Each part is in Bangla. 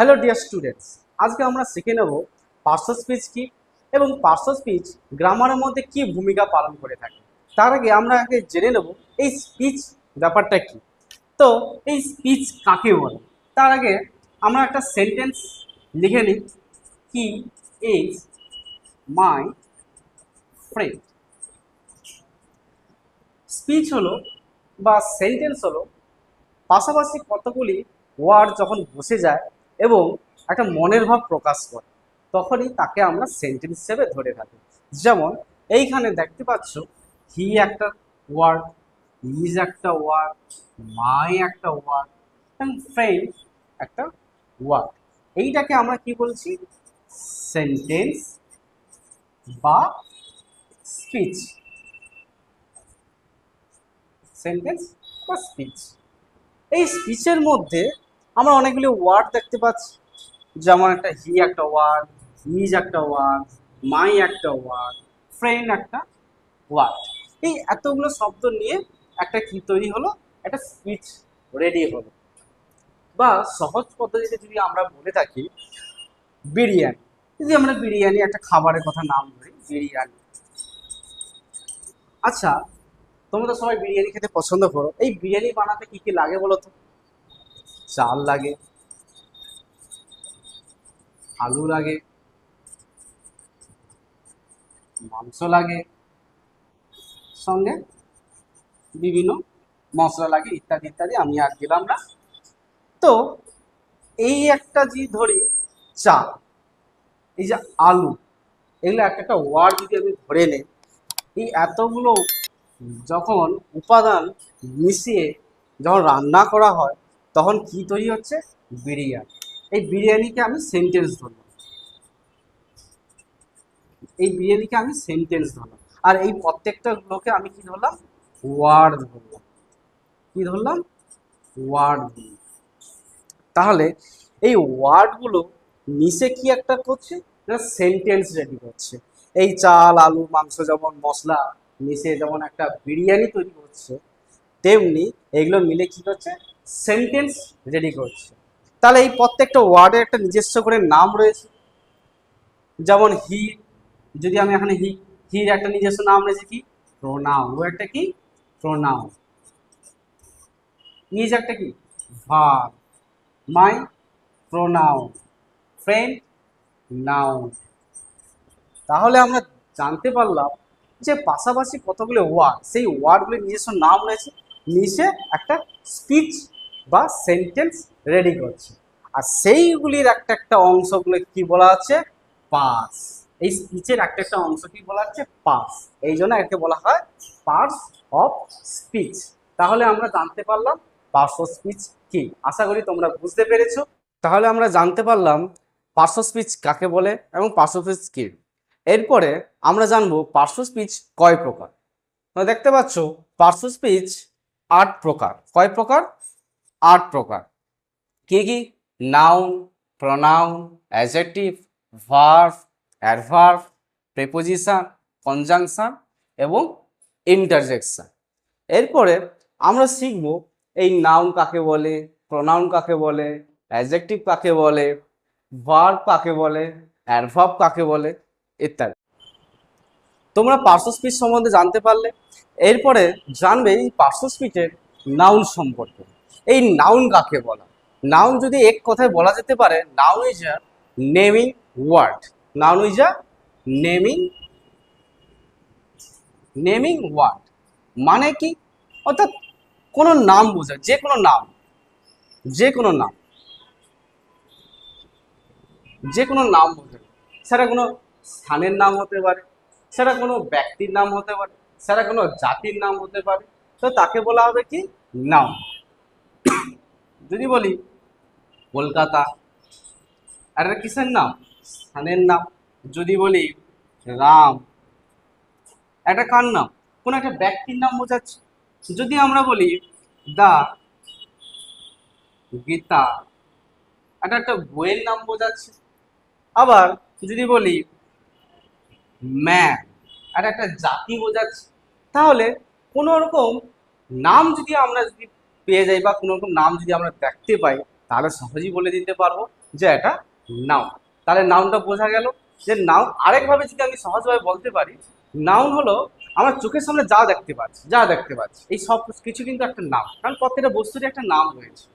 হ্যালো ডিয়ার স্টুডেন্টস, আজকে আমরা শিখে নেব পার্শ্ব স্পিচ কি এবং পার্শ্ব স্পিচ গ্রামারের মধ্যে কি ভূমিকা পালন করে থাকে। তার আগে আমরা আগে জেনে নেব এই স্পিচ ব্যাপারটা কি। তো এই স্পিচ কাকে বলে? তার আগে আমরা একটা সেন্টেন্স লিখে নিই। কি ইজ মাই ফ্রেন্ড? স্পিচ হলো বা সেন্টেন্স হলো পাশাপাশি কতগুলি ওয়ার্ড যখন বসে যায় এবং একটা মনের ভাব প্রকাশ করে, তখনই তাকে আমরা সেন্টেন্স হিসেবে ধরে থাকি যেমন, এইখানে দেখতে পাচ্ছ হি একটা ওয়ার্ড ইজ একটা ওয়ার্ড মাই একটা ওয়ার্ড এবং ফ্রেন্ড একটা ওয়ার্ড এইটাকে আমরা কি বলছি? সেন্টেন্স বা স্পিচ সেন্টেন্স বা স্পিচ এই স্পিচের মধ্যে আমরা অনেকগুলি ওয়ার্ড দেখতে পাচ্ছি। যেমন একটা হি একটা ওয়ার্ড ইজ একটা ওয়ার্ড মাই একটা ওয়ার্ড ফ্রেন্ড একটা ওয়ার্ড এই এতগুলো শব্দ নিয়ে একটা কি তৈরি হলো? একটা স্পিচ রেডি হলো। বা সহজ পদ্ধতিতে যদি আমরা বলে থাকি, বিরিয়ানি। যদি আমরা বিরিয়ানি একটা খাবারের কথা নাম ধরি, বিরিয়ানি। আচ্ছা তোমরা সবাই বিরিয়ানি খেতে পছন্দ করো। এই বিরিয়ানি বানাতে কি কি লাগে বলো তো? চাল লাগে, আলু লাগে, মাংস লাগে, সঙ্গে বিভিন্ন মশলা লাগে, ইত্যাদি ইত্যাদি আমি আর দিলাম না। তো এই একটা যে ধরি চাল, এই যে আলু, এগুলো একটা একটা ওয়ার্ড যদি আমি ধরে নেই, এই এতগুলো যখন উপাদান মিশিয়ে যখন রান্না করা হয় তখন কি তৈরি হচ্ছে? বিরিয়ানি। এই বিরিয়ানিকে আমি সেন্টেন্স ধরলাম। এই বিরিয়ানিকে আমি সেন্টেন্স ধরলাম। আর এই প্রত্যেকটা গুলোকে আমি কি ধরলাম? ওয়ার্ড ধরলাম। কি ধরলাম? ওয়ার্ড তাহলে এই ওয়ার্ডগুলো মিশে কি একটা করছে? না সেন্টেন্স রেডি করছে। এই চাল, আলু, মাংস যেমন মশলা মিশে যেমন একটা বিরিয়ানি তৈরি করছে, তেমনি এগুলো মিলে কি করছে? সেন্টেন্স রেডি করছে। তাহলে এই প্রত্যেকটা ওয়ার্ডের একটা নিজস্ব করে নাম রয়েছে। যেমন হি যদি আমি এখানে হি হির একটা নিজস্ব নাম রয়েছে কি? প্রোনাউন ও একটা কি? প্রোনাউন ইজ একটা কি? ভার মাই প্রোনাউন ফ্রেন্ড নাউন তাহলে আমরা জানতে পারলাম যে পাশাপাশি কতগুলো ওয়ার্ড সেই ওয়ার্ডগুলির নিজস্ব নাম রয়েছে। নিচে একটা স্পিচ বা সেন্টেন্স রেডি করছে আর সেইগুলির একটা একটা অংশগুলো কি বলা আছে? পাস এই স্পিচের একটা একটা অংশ কি বলা হচ্ছে পাস এই জন্য একে বলা হয় পার্স অফ স্পিচ তাহলে আমরা জানতে পারলাম পার্টস অফ স্পিচ কি? আশা করি তোমরা বুঝতে পেরেছ। তাহলে আমরা জানতে পারলাম পার্শ্ব স্পিচ কাকে বলে এবং পার্শ্ব স্পিচ কি? এরপরে আমরা জানব পার্শ্ব স্পিচ কয় প্রকার। তোমরা দেখতে পাচ্ছ পার্শ্ব স্পিচ আট প্রকার। কয় প্রকার? আট প্রকার। কি কি? Noun pronoun adjective verb adverb preposition conjunction এবং ইন্টারজেকশন এরপরে আমরা শিখব এই নাউন কাকে বলে প্রনাউন কাকে বলে অ্যাজেক্টিভ কাকে বলে ভার্ব কাকে বলে অ্যাডভার্ব কাকে বলে ইত্যাদি। তোমরা পার্শ্ব স্পিচ সম্বন্ধে জানতে পারলে। এরপরে জানবে এই পার্শ্ব স্পিচের নাউন সম্পর্কে। এই নাউন কাকে বলা? নাউন যদি এক কথায় বলা যেতে পারে noun is a naming word noun is a naming naming word মানে কি? অর্থাৎ কোনো নাম বোঝায় যে কোনো নাম, যে কোনো নাম, যে কোনো নাম বোঝায় সেটা কোনো স্থানের নাম হতে পারে, সেটা কোনো ব্যক্তির নাম হতে পারে, সেটা কোনো জাতির নাম হতে পারে। তো তাকে বলা হবে কি? নাম যদি বলি, কলকাতা। আর এটা কিসের নাম? স্থানের নাম। যদি বলি, রাম। এটা কার নাম? কোনো একটা ব্যক্তির নাম বোঝাচ্ছে। যদি আমরা বলি, দা, গীতা। এটা একটা বইয়ের নাম বোঝাচ্ছে। আবার যদি বলি, ম্যান। এটা একটা জাতি বোঝাচ্ছে। তাহলে কোনো রকম নাম যদি আমরা যদি পেয়ে যাই বা কোনো রকম নাম যদি আমরা দেখতে পাই, তাহলে সহজেই বলে দিতে পারব যে এটা নাউন তাহলে নাউনটা বোঝা গেল যে নাউন আরেকভাবে যদি আমি সহজভাবে বলতে পারি নাউন হলো আমার চোখের সামনে যা দেখতে পাচ্ছি, যা দেখতে পাচ্ছি। এই সব কিছু কিন্তু একটা নাম কারণ প্রত্যেকটা বস্তুরই একটা নাম রয়েছে।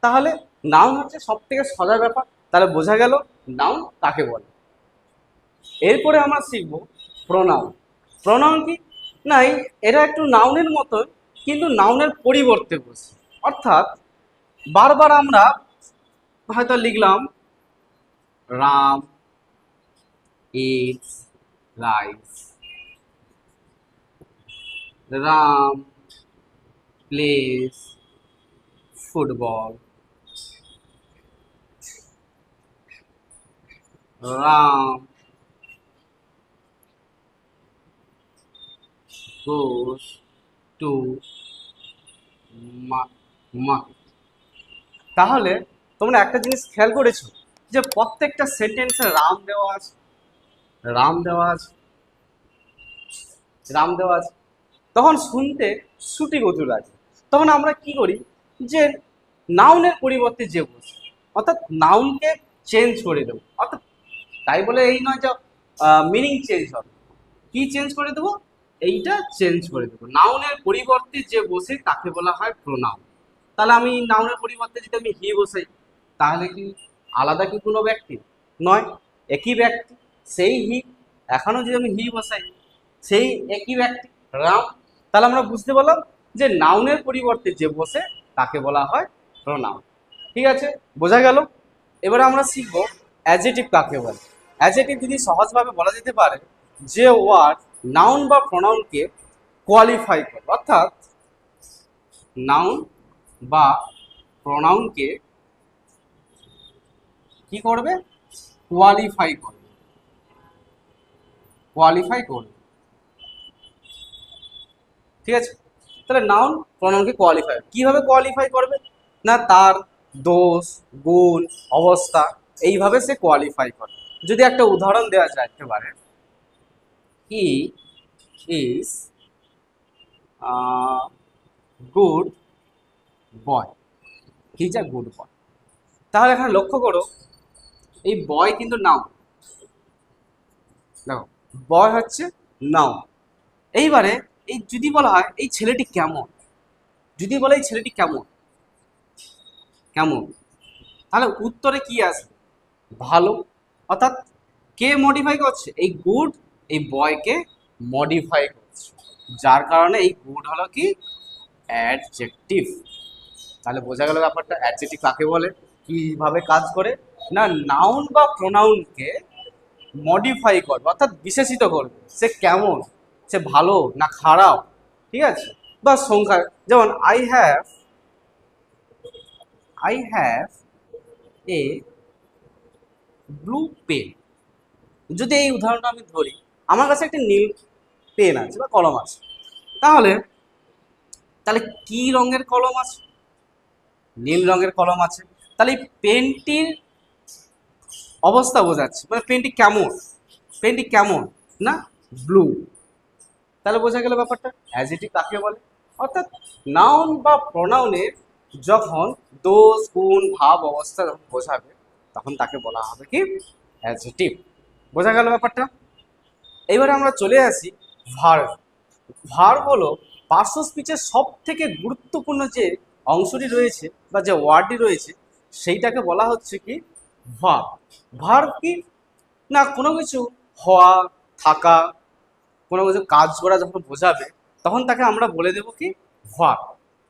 তাহলে নাউন হচ্ছে সব থেকে সজার ব্যাপার। তাহলে বোঝা গেল নাউন তাকে বলে। এরপরে আমরা শিখব প্রনাউন প্রনাউন কি? না এই- এরা একটু নাউনের মতো কিন্তু নাউনের পরিবর্তে বসে অর্থাৎ বারবার আমরা হয়তো লিখলাম Ram eats rice Ram place football Ram ma- market তাহলে তোমরা একটা জিনিস খেয়াল করেছ যে প্রত্যেকটা সেন্টেন্সে রাম দেওয়া আছে, রাম দেওয়া আছে, রাম দেওয়া আছে। তখন শুনতে শ্রুতি গতি লাগে তখন আমরা কি করি যে নাউনের পরিবর্তে যে বসে, অর্থাৎ নাউনকে চেঞ্জ করে দেবো। অর্থাৎ তাই বলে এই নয় যে মিনিং চেঞ্জ হবে। কি চেঞ্জ করে দেবো? এইটা চেঞ্জ করে দেবো। নাউনের পরিবর্তে যে বসে, তাকে বলা হয় প্রোনাউন তাহলে আমি নাউনের পরিবর্তে যদি আমি হি বসাই, তাহলে কি আলাদা কি কোনো ব্যক্তি? নয়। একই ব্যক্তি, সেই হি এখনও যদি আমি হি বসাই, সেই একই ব্যক্তি, রাম। তাহলে আমরা বুঝতে পারলাম যে নাউনের পরিবর্তে যে বসে, তাকে বলা হয় প্রোনাউন ঠিক আছে? বোঝা গেল? এবারে আমরা শিখব অ্যাজেটিভ কাকে বলে। অ্যাজেটিভ যদি সহজভাবে বলা যেতে পারে, যে ওয়ার্ড নাউন বা প্রোনাউনকে কোয়ালিফাই করে। অর্থাৎ নাউন বা প্রোনাউনকে কি করবে? কোয়ালিফাই করবে। কোয়ালিফাই করবে। ঠিক আছে? তাহলে নাউন প্রোনাউনকে কোয়ালিফাই কীভাবে কোয়ালিফাই করবে? না, তার, দোষ, গুণ, অবস্থা, এইভাবে সে কোয়ালিফাই করে। যদি একটা উদাহরণ দেওয়া যায় একেবারে। He is good boy he is a good boy তাহলে এখানে লক্ষ্য করো, এই বয় কিন্তু নাও দেখো বয় হচ্ছে নাও এইবারে এই যদি বলা হয়, এই ছেলেটি কেমন? যদি বলে এই ছেলেটি কেমন? কেমন? তাহলে উত্তরে কি আসবে? ভালো। অর্থাৎ কে মডিফাই করছে? এই গুড এই বয়কে মডিফাই করছে। যার কারণে এই গুড হলো কি? অ্যাডজেক্টিভ তাহলে বোঝা গেল ব্যাপারটা অ্যাডজেক্টিভ কাকে বলে? কীভাবে কাজ করে? না নাউন বা প্রোনাউনকে মডিফাই করবে, অর্থাৎ বিশেষিত করবে। সে কেমন? সে ভালো না খারাপ? ঠিক আছে? বা সংখ্যা, যেমন I have I have a blue pen যদি এই উদাহরণটা আমি ধরি আমার কাছে একটা নীল পেন আছে বা কলম আছে। তাহলে তাহলে কি রঙের কলম আছে? নীল রঙের কলম আছে। তাহলে এই পেনটির অবস্থা বোঝাচ্ছে। মানে পেনটি কেমন? পেনটি কেমন? না ব্লু তাহলে বোঝা গেল ব্যাপারটা। অ্যাজ অ্যাজিটিভ কাকে বলে। অর্থাৎ নাউন বা প্রনাউনের যখন দোষ, গুণ, ভাব, অবস্থা যখন বোঝাবে, তখন তাকে বলা হবে কি? অ্যাজিটিভ বোঝা গেল ব্যাপারটা? এবারে আমরা চলে আসি ভার্ব ভার্ব হলো পার্শ্ব স্পিচের সব থেকে গুরুত্বপূর্ণ যে অংশটি রয়েছে বা যে ওয়ার্ডটি রয়েছে, সেইটাকে বলা হচ্ছে কি ভার্ব ভার্ব কি? না, কোনো কিছু হওয়া, থাকা, কোনো কিছু কাজ করা যখন বোঝাবে, তখন তাকে আমরা বলে দেব কি ভার্ব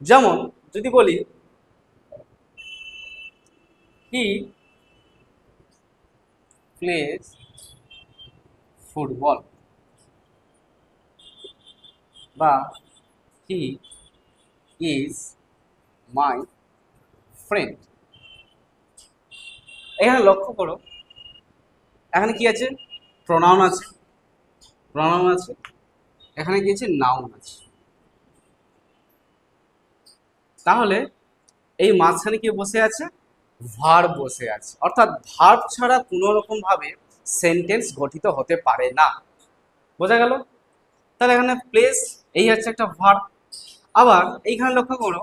যেমন, যদি বলি কি প্লেস ফুটবল। বা হি ইজ মাই ফ্রেন্ড এখানে লক্ষ্য করো, এখানে কি আছে? প্রনাউন আছে। প্রনাউন আছে। এখানে কি আছে? নাউন আছে। তাহলে এই মাঝখানে কি বসে আছে? ভার বসে আছে। অর্থাৎ ভার্ব ছাড়া কোনো রকম ভাবে সেন্টেন্স গঠিত হতে পারে না। বোঝা গেল? তাহলে এখানে প্লেস এই হচ্ছে একটা ভার্ব আবার এইখানে লক্ষ্য করো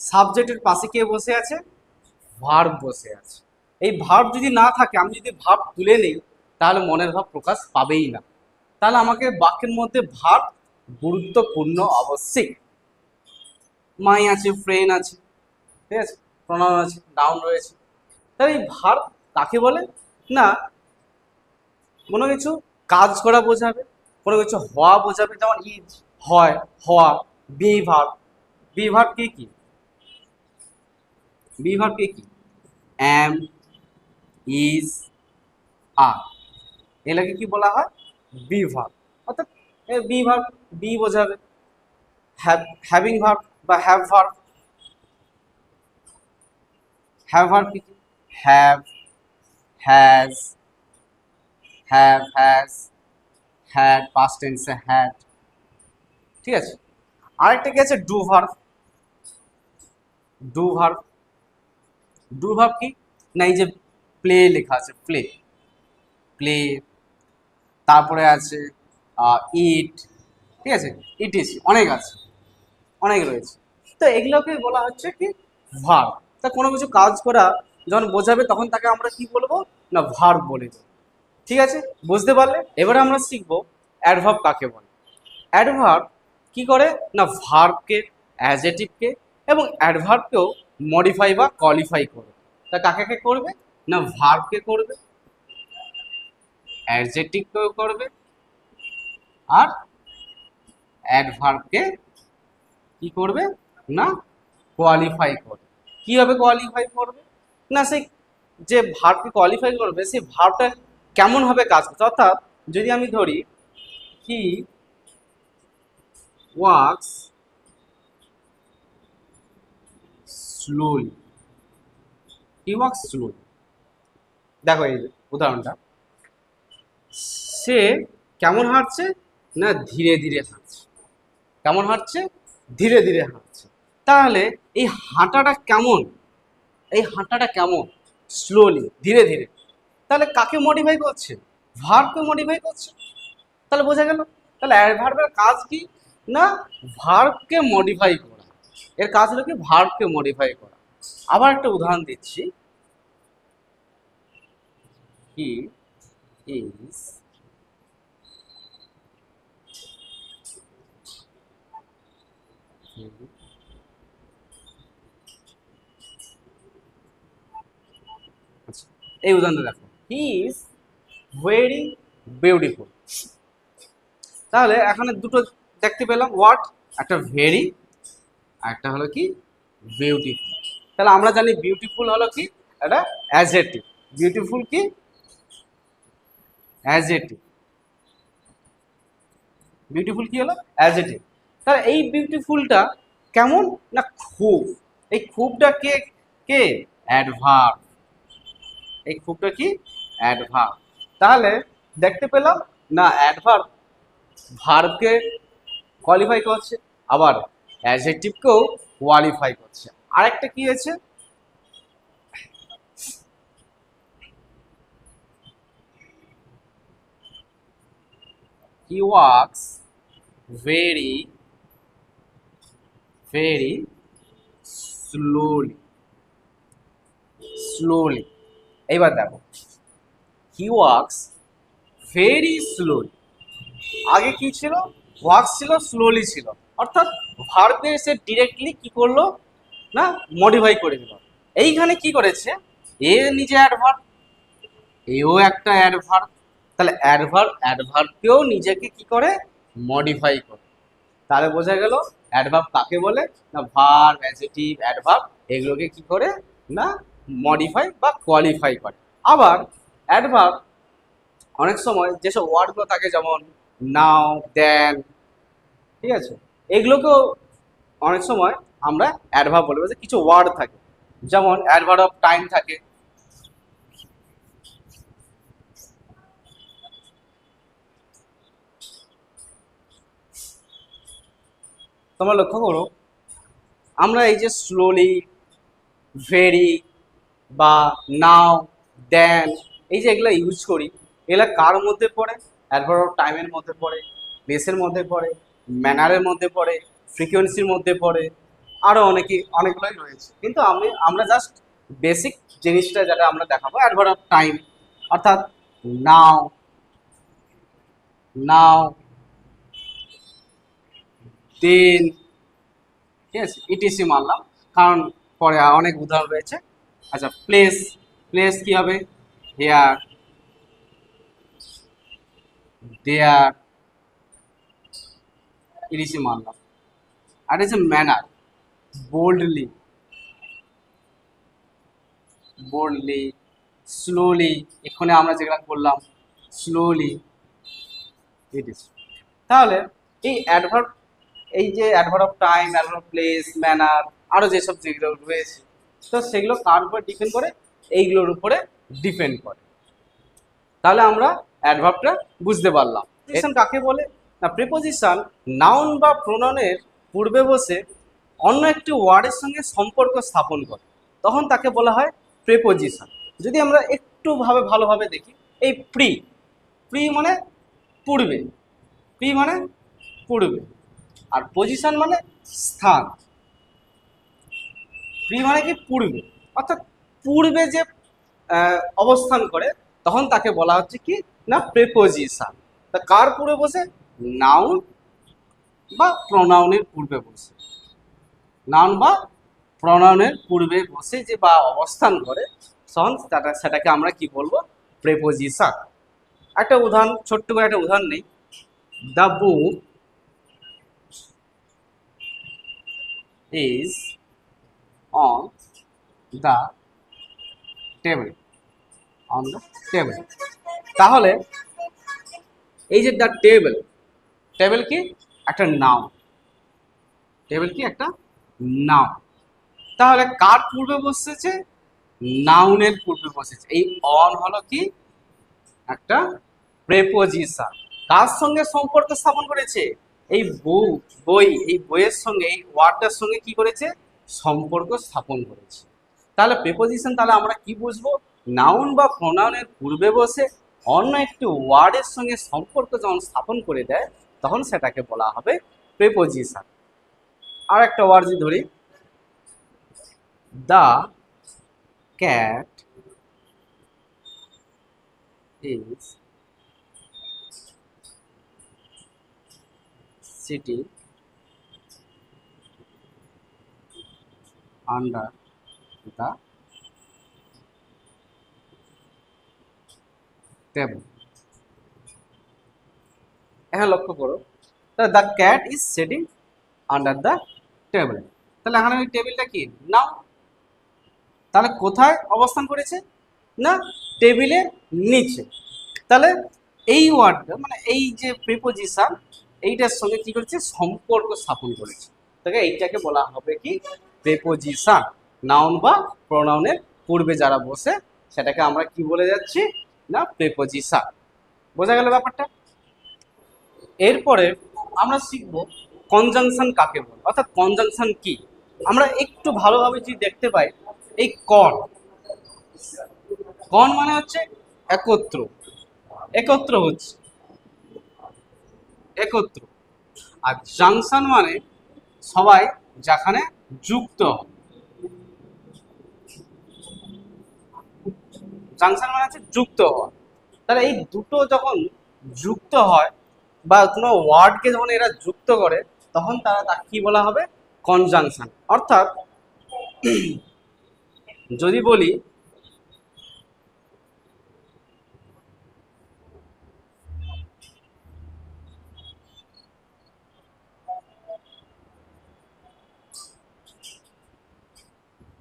সাবজেক্টের পাশে কে বসে আছে? ভার্ব বসে আছে। এই ভাব যদি না থাকে, আমি যদি ভাব তুলে নিই, তাহলে মনের ভাব প্রকাশ পাবেই না। তাহলে আমাকে বাক্যের মধ্যে ভাব গুরুত্বপূর্ণ অবশ্যই। মাই আছে ফ্রেন্ড আছে, ঠিক আছে? প্রণাম আছে ডাউন রয়েছে। তাহলে এই ভার কাকে বলে? না কোনো কিছু কাজ করা বোঝাবে, কোনো কিছু হওয়া বোঝাবে, যেমন ইজ হয়, হওয়া বি ভার বি ভার কি কি? বি ভার কি কি? Am is, are. এগুলোকে কি বলা হয়? বি ভার অর্থাৎ বি বি বোঝাবে। হ্যাভ, হ্যাভিং ভার বা হ্যাভ ভার হ্যাভ ভার কি কি? Have, has have has had past টেন্সে হ্যাড ঠিক আছে? আরেকটা কি আছে? Do verb do verb do verb কি? না, এই যে প্লে লেখা আছে প্লে প্লে তারপরে আছে ইট ঠিক আছে? ইট ইস অনেক আছে। অনেক রয়েছে। তো এগুলোকে বলা হচ্ছে কি? ভার্ব তা কোনো কিছু কাজ করা, যখন বোঝাবে, তখন তাকে আমরা কি বলব? না ভার্ব বলে দেবো। ঠিক আছে? বুঝতে পারলে? এবারে আমরা শিখব অ্যাডভার্ব কাকে বলে। অ্যাডভার্ব কি করে? না ভার্বকে অ্যাজেটিভকে এবং অ্যাডভার্বকেও মডিফাই বা কোয়ালিফাই করবে তা কাকে কে করবে? না ভার্বকে করবে অ্যাডজেটিভকেও করবে আর অ্যাডভার্বকে কি করবে? না কোয়ালিফাই করবে কীভাবে কোয়ালিফাই করবে? না, সেই যে ভার্বকে কোয়ালিফাই করবে, সেই ভার্বটা কেমন হবে কাজ করছে অর্থাৎ যদি আমি ধরি he works slowly he works slowly দেখো এই উদাহরণটা। সে কেমন হাঁটছে? না, ধীরে ধীরে হাঁটছে। কেমন হাঁটছে? ধীরে ধীরে হাঁটছে। তাহলে এই হাঁটাটা কেমন? এই হাঁটাটা কেমন? স্লোলি ধীরে ধীরে। তাহলে কাকে মডিফাই করছে? ভার্বকে মডিফাই করছে? তাহলে বোঝা গেল। তাহলে অ্যাডভার্বের কাজ কি? না ভার্বকে মডিফাই করা। এর কাজ হলো কি? ভার্বকে মডিফাই করা। আবার একটা উদাহরণ দিচ্ছি। হি ইজ এই উদাহরণটা দেখো। হি ইজ ভেরি বিউটিফুল তাহলে এখানে দুটো দেখতে পেলাম। হোয়াট একটা ভেরি একটা হলো কি? বিউটিফুল তাহলে আমরা জানি বিউটিফুল হলো কি? একটা অ্যাজেটিভ বিউটিফুল কি? অ্যাজেটিভ বিউটিফুল কি হলো? অ্যাজেটিভ তাহলে এই বিউটিফুলটা কেমন না খুব? এই খুবটা কে কে? অ্যাডভার্ব এই খুবটা কি? অ্যাডভার্ব তাহলে দেখতে পেলাম, না অ্যাডভার্ব ভার্বকে কোয়ালিফাই করছে, আবার অ্যাডজেক্টিভকেও কোয়ালিফাই করছে। আরেকটা কি আছে? He works very very slowly slowly এইবার দেখো। হি ওয়ার্কস ভেরি স্লোলি আগে কি ছিল? ওয়ার্কস ছিল স্লোলি ছিল। অর্থাৎ ভার্বে সে ডিরেক্টলি কি করল? না মডিফাই করে দিল। এইখানে কি করেছে? এ নিজে অ্যাডভার্ব এও একটা অ্যাডভার্ব তাহলে অ্যাডভার্ব অ্যাডভার্বকেও নিজেকে কি করে? মডিফাই করে। তাহলে বোঝা গেল অ্যাডভার্ব কাকে বলে? না ভার্ব অ্যাডজেটিভ অ্যাডভার্ব এগুলোকে কি করে? না মডিফাই বা কোয়ালিফাই করে। আবার অ্যাডভার্ব অনেক সময় যেসব ওয়ার্ডগুলো থাকে যেমন নাও দেন ঠিক আছে? এগুলোকেও অনেক সময় আমরা অ্যাডভার্ব বলি বলতে কিছু ওয়ার্ড থাকে। যেমন অ্যাডভার্ব অফ টাইম থাকে। তোমরা লক্ষ্য করো, আমরা এই যে স্লোলি ভেরি বা নাও দেন এই যে এগুলো ইউজ করি, এগুলো কার মধ্যে পড়ে? অফ টাইমের মধ্যে পড়ে প্লেসের মধ্যে পড়ে ম্যানারের মধ্যে পড়ে ফ্রিকোয়েন্সির মধ্যে পড়ে আরও অনেকে অনেকগুলোই রয়েছে। কিন্তু আমি, আমরা জাস্ট বেসিক জিনিসটা যেটা আমরা দেখাবো অ্যাডভার্ব অফ টাইম অর্থাৎ নাও নাও দিন ঠিক আছে ইটিসি মারলাম কারণ পরে অনেক উদাহরণ রয়েছে। আচ্ছা প্লেস প্লেস কি হবে? হেয়ার দেয়ার ইটিসি মারলাম আর is a manner boldly boldly slowly এখানে আমরা যেগুলো করলাম স্লোলি ইট ইজ তাহলে এই অ্যাডভার্ব এই যে adverb of time adverb place manner আরও যেসব যেগুলো রয়েছে, তো সেগুলো কার উপর ডিপেন্ড করে? এইগুলোর উপরে ডিপেন্ড করে। তাহলে আমরা অ্যাডভার্বটা বুঝতে পারলাম। কাকে বলে? না প্রিপোজিশন নাউন বা প্রোনাউনের পূর্বে বসে অন্য একটি ওয়ার্ডের সঙ্গে সম্পর্ক স্থাপন করে। তখন তাকে বলা হয় প্রেপোজিশন যদি আমরা একটু ভাবে, ভালোভাবে দেখি, এই প্রি প্রি মানে পূর্বে প্রি মানে পূর্বে, আর পজিশন মানে স্থান। প্রি মানে কি পূর্বে? অর্থাৎ পূর্বে যে অবস্থান করে, তখন তাকে বলা হচ্ছে কি? না প্রেপোজিশন তা কার পূর্বে বসে? নাউন বা প্রনাউনের পূর্বে বসে। নাউন বা প্রনাউনের পূর্বে বসে যে বা অবস্থান করে, তখন সেটা সেটাকে আমরা কি বলব? প্রেপোজিশন একটা উদাহরণ, ছোট্ট করে একটা উদাহরণ নেই। The book is on the table on the table. তাহলে এই যে দ্য টেবিল টেবিল কি? একটা নাম টেবিল কি? একটা নাম তাহলে কার পূর্বে বসেছে? নাউনের পূর্বে বসেছে। এই অন হলো কি? একটা প্রেপোজিশন কার সঙ্গে সম্পর্ক স্থাপন করেছে? এই বউ, বই, এই বইয়ের সঙ্গে, এই ওয়ার্ডটার সঙ্গে কি করেছে? সম্পর্ক স্থাপন করেছে। তাহলে প্রেপোজিশন তাহলে আমরা কি বুঝব? নাউন বা প্রোনাউনের পূর্বে বসে অন্য একটি ওয়ার্ডের সঙ্গে সম্পর্ক যখন স্থাপন করে দেয়, তখন সেটাকে বলা হবে প্রেপোজিশন আর একটা ওয়ার্ড যদি ধরি the cat is sitting under the table এখানে লক্ষ্য করো। তাহলে the cat is sitting under the table তাহলে এখানে ওই টেবিলটা কি? নাও তাহলে কোথায় অবস্থান করেছে? না টেবিলের নিচে। তাহলে এই ওয়ার্ডটা মানে এই যে প্রিপোজিশন এইটার সঙ্গে কি করেছে? সম্পর্ক স্থাপন করেছে। তাকে এইটাকে বলা হবে কি? প্রেপোজিশন নাউন বা প্রোনাউনের পূর্বে যারা বসে, সেটাকে আমরা কি বলে যাচ্ছি? না প্রেপোজিশন বোঝা গেল ব্যাপারটা? এরপরে আমরা শিখব কনজাংশন কাকে বলে? অর্থাৎ কনজাংশন কি? আমরা একটু ভালোভাবে যদি দেখতে পাই, এই কন কন মানে হচ্ছে একত্র। একত্র হচ্ছে। একত্র। আর জাংশন মানে সবাই যেখানে যুক্ত হয়। জাংশন মানে হচ্ছে যুক্ত হওয়া। তাহলে এই দুটো যখন যুক্ত হয় বা কোনো ওয়ার্ডকে যখন এরা যুক্ত করে, তখন তারা তাকে কি বলা হবে? কনজাংশন অর্থাৎ যদি বলি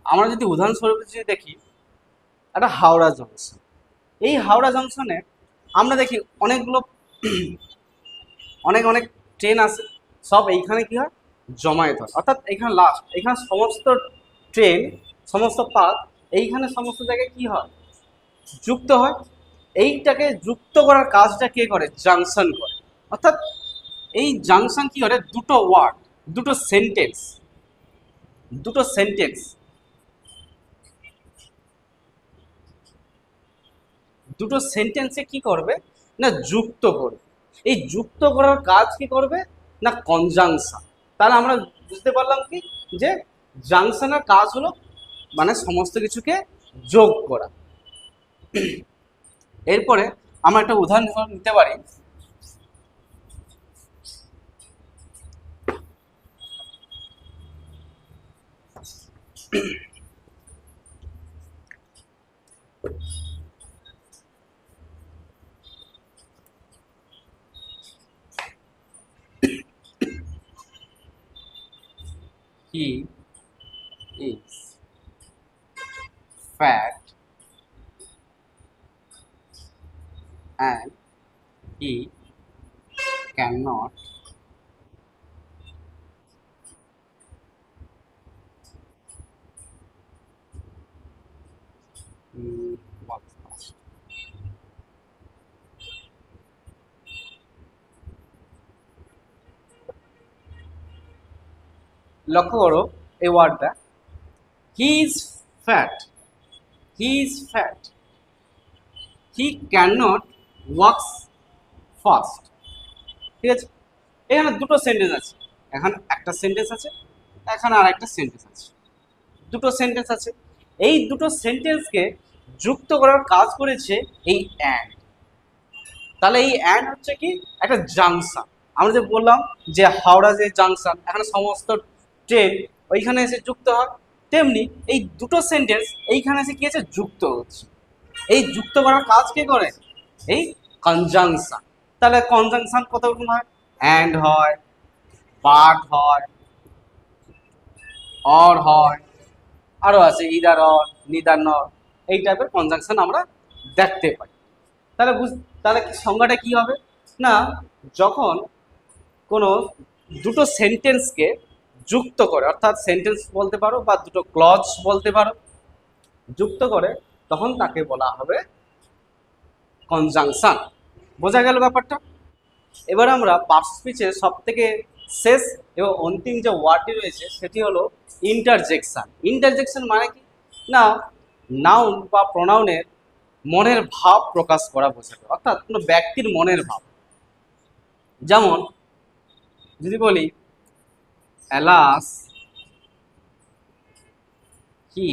আমরা যদি উদাহরণস্বরূপ যদি দেখি একটা হাওড়া জংশন এই হাওড়া জংশনে আমরা দেখি অনেকগুলো অনেক অনেক ট্রেন আছে। সব এইখানে কি হয়? জমায়েত হয়। অর্থাৎ এখানে লাস্ট এখানে সমস্ত ট্রেন সমস্ত পাত এইখানে সমস্ত জায়গায় কি হয়? যুক্ত হয়। এইটাকে যুক্ত করার কাজটা কে করে? জাংশন করে। অর্থাৎ এই জাংশন কি করে? দুটো ওয়ার্ড দুটো সেন্টেন্স দুটো সেন্টেন্স দুটো সেন্টেন্সে কি করবে? না যুক্ত করবে এই যুক্ত করার কাজ কি করবে? না কনজাংশন তাহলে আমরা বুঝতে পারলাম কি? যে জাংশনের কাজ হলো মানে সমস্ত কিছুকে যোগ করা। এরপরে আমরা একটা উদাহরণ নিতে পারি। He is fat and he cannot. Mm, লক্ষ্য করো, এই ওয়ার্ডটা। He is fat he is fat he can not works fast ঠিক আছে? এখানে দুটো সেন্টেন্স আছে। এখানে একটা সেন্টেন্স আছে, এখানে আর একটা সেন্টেন্স আছে। দুটো সেন্টেন্স আছে। এই দুটো সেন্টেন্সকে যুক্ত করার কাজ করেছে এই অ্যান্ড তাহলে এই অ্যান্ড হচ্ছে কি? একটা জাংশন আমরা যে বললাম যে হাওড়া যে জাংশন এখানে সমস্ত ট্রেন ওইখানে এসে যুক্ত হয় তেমনি এই দুটো সেন্টেন্স এইখানে এসে কি আছে? যুক্ত হচ্ছে। এই যুক্ত করার কাজ কে করে? এই কনজাংশন তাহলে কনজাংশন কত রকম হয়? অ্যান্ড হয় বাট হয় অর হয় আরও আছে ইদার অর নিদার নর এই টাইপের কনজাংশন আমরা দেখতে পাই। তাহলে বুঝ, তাহলে সংজ্ঞাটা কি হবে? না, যখন কোনো দুটো সেন্টেন্সকে যুক্ত করে, অর্থাৎ সেন্টেন্স বলতে পারো বা দুটো ক্লজ বলতে পারো, যুক্ত করে তখন তাকে বলা হবে কনজাংশন বোঝা গেল ব্যাপারটা? এবার আমরা পার্স স্পিচের সব থেকে শেষ এবং অন্তিম যে ওয়ার্ডটি রয়েছে, সেটি হলো ইন্টারজেকশান ইন্টারজেকশন মানে কি? না নাউন বা প্রোনাউনের মনের ভাব প্রকাশ করা বোঝাবে, অর্থাৎ কোনো ব্যক্তির মনের ভাব। যেমন, যদি বলি অ্যালাস কি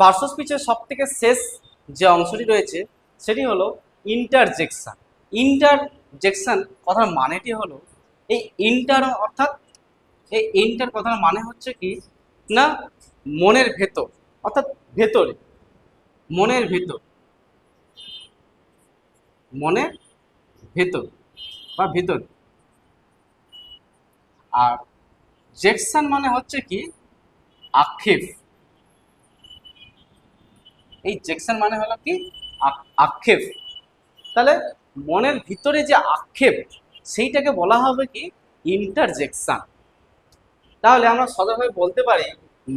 পার্শ্ব স্পিচের সব থেকে শেষ যে অংশটি রয়েছে, সেটি হলো ইন্টারজেকশন ইন্টারজেকশন কথার মানেটি হলো, এই ইন্টার অর্থাৎ এই ইন্টার কথার মানে হচ্ছে কি? না মনের ভেতর, অর্থাৎ ভেতরে, মনের ভেতর মনের ভেতর বা ভেতর। আর জেকশন মানে হচ্ছে কি? আক্ষেপ। এই জেকশন মানে হলো কি? আক্ষেপ। তাহলে মনের ভিতরে যে আক্ষেপ, সেইটাকে বলা হবে কি? ইন্টারজেকশন। তাহলে আমরা সদরভাবে বলতে পারি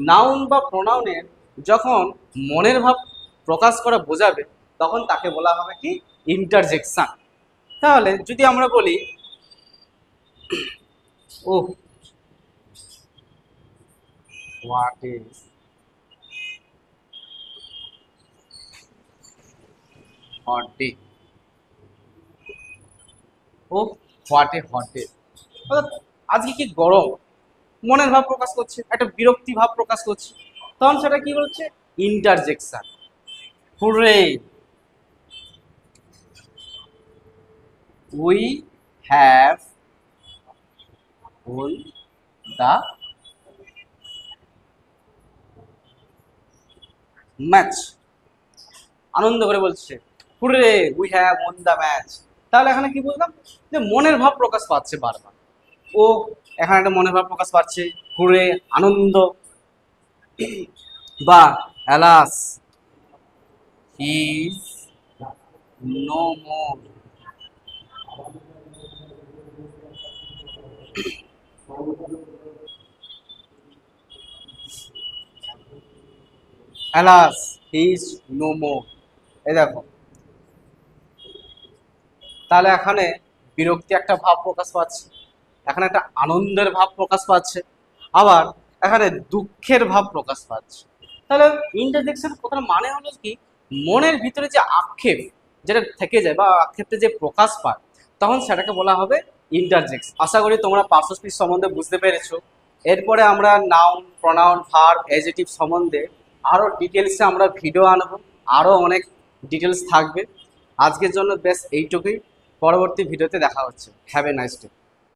নাউন বা প্রোনাউনের যখন মনের ভাব প্রকাশ করা বোঝাবে, তখন তাকে বলা হবে কি? ইন্টারজেকশান তাহলে যদি আমরা বলি, ও what is day oh what a day অর্থাৎ আজকে কি গরম? মনের ভাব প্রকাশ করছে, একটা বিরক্তি ভাব প্রকাশ করছে। তখন সেটা কি বলছে? Interjection hurray we have won the match আনন্দ করে বলছে hurray we have won the match তাহলে এখানে কি বললাম? যে মনের ভাব প্রকাশ পাচ্ছে বারবার। ও এখানে একটা মনের ভাব প্রকাশ পাচ্ছে, ঘুরে আনন্দ বা alas is no alas is no more এই দেখো। তাহলে এখানে বিরক্তি একটা ভাব প্রকাশ পাচ্ছে। এখানে একটা আনন্দের ভাব প্রকাশ পাচ্ছে, আবার এখানে দুঃখের ভাব প্রকাশ পাচ্ছে। তাহলে ইন্টারজেকশন কথার মানে হলো কি? মনের ভিতরে যে আক্ষেপ যেটা থেকে যায় বা আক্ষেপটা যে প্রকাশ পায়, তখন সেটাকে বলা হবে ইন্টারজেক্স আশা করি তোমরা পার্শ্ব সম্বন্ধে বুঝতে পেরেছ। এরপরে আমরা নাউন প্রনাউন ভার্ব এজেটিভ সম্বন্ধে আরও ডিটেলসে আমরা ভিডিও আনব। আরও অনেক ডিটেলস থাকবে। আজকের জন্য বেশ এইটুকুই। পরবর্তী ভিডিওতে দেখা হচ্ছে। Have a nice day